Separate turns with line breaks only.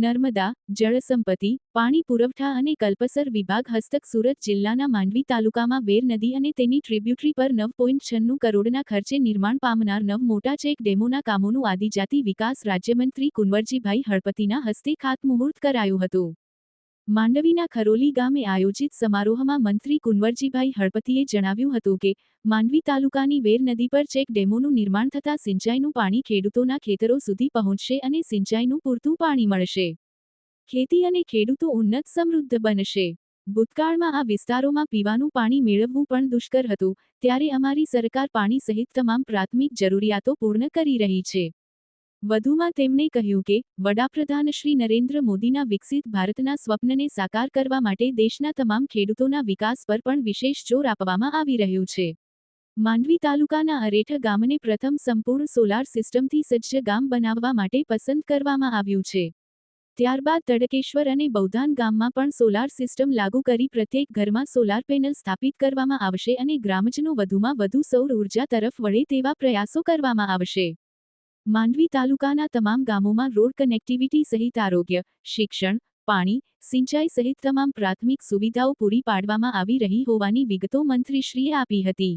નર્મદા, જળસંપત્તિ, પાણી પુરવઠા અને કલ્પસર વિભાગ હસ્તક સુરત જિલ્લાના માંડવી તાલુકામાં વેર નદી અને તેની ટ્રિબ્યુટરી પર નવ પોઈન્ટ છન્નું કરોડના ખર્ચે નિર્માણ પામનાર નવ મોટા ચેક ડેમોના કામોનું આદિજાતિ વિકાસ રાજ્યમંત્રી કુંવરજીભાઈ હળપતિના હસ્તે ખાતમુહૂર્ત કરાયું હતું. માંડવીના ખરોલી ગામે આયોજિત સમારોહમાં મંત્રી કુંવરજીભાઈ હળપતિએ જણાવ્યું હતું કે, માંડવી તાલુકાની વેર નદી પર ચેક ડેમોનું નિર્માણ થતાં સિંચાઈનું પાણી ખેડૂતોના ખેતરો સુધી પહોંચશે અને સિંચાઈનું પૂરતું પાણી મળશે. ખેતી અને ખેડૂતો ઉન્નત સમૃદ્ધ બનશે. ભૂતકાળમાં આ વિસ્તારોમાં પીવાનું પાણી મેળવવું પણ દુષ્કર હતું, ત્યારે અમારી સરકાર પાણી સહિત તમામ પ્રાથમિક જરૂરિયાતો પૂર્ણ કરી રહી છે. વધુમાં તેમણે કહ્યું કે, વડાપ્રધાન શ્રી નરેન્દ્ર મોદીના વિકસિત ભારતના સ્વપ્નને સાકાર કરવા માટે દેશના તમામ ખેડૂતોના વિકાસ પર પણ વિશેષ જોર આપવામાં આવી રહ્યું છે. માંડવી તાલુકાના અરેઠ ગામને પ્રથમ સંપૂર્ણ સોલાર સિસ્ટમથી સજ્જ ગામ બનાવવા માટે પસંદ કરવામાં આવ્યું છે. ત્યારબાદ તડકેશ્વર અને બૌધાન ગામમાં પણ સોલાર સિસ્ટમ લાગુ કરી પ્રત્યેક ઘરમાં સોલાર પેનલ સ્થાપિત કરવામાં આવશે અને ગ્રામજનો વધુમાં વધુ સૌર ઊર્જા તરફ વળે તેવા પ્રયાસો કરવામાં આવશે. માંડવી તાલુકાના તમામ ગામોમાં રોડ કનેક્ટિવિટી સહિત આરોગ્ય, શિક્ષણ, પાણી, સિંચાઈ સહિત તમામ પ્રાથમિક સુવિધાઓ પૂરી પાડવામાં આવી રહી હોવાની વિગતો મંત્રીશ્રીએ આપી હતી.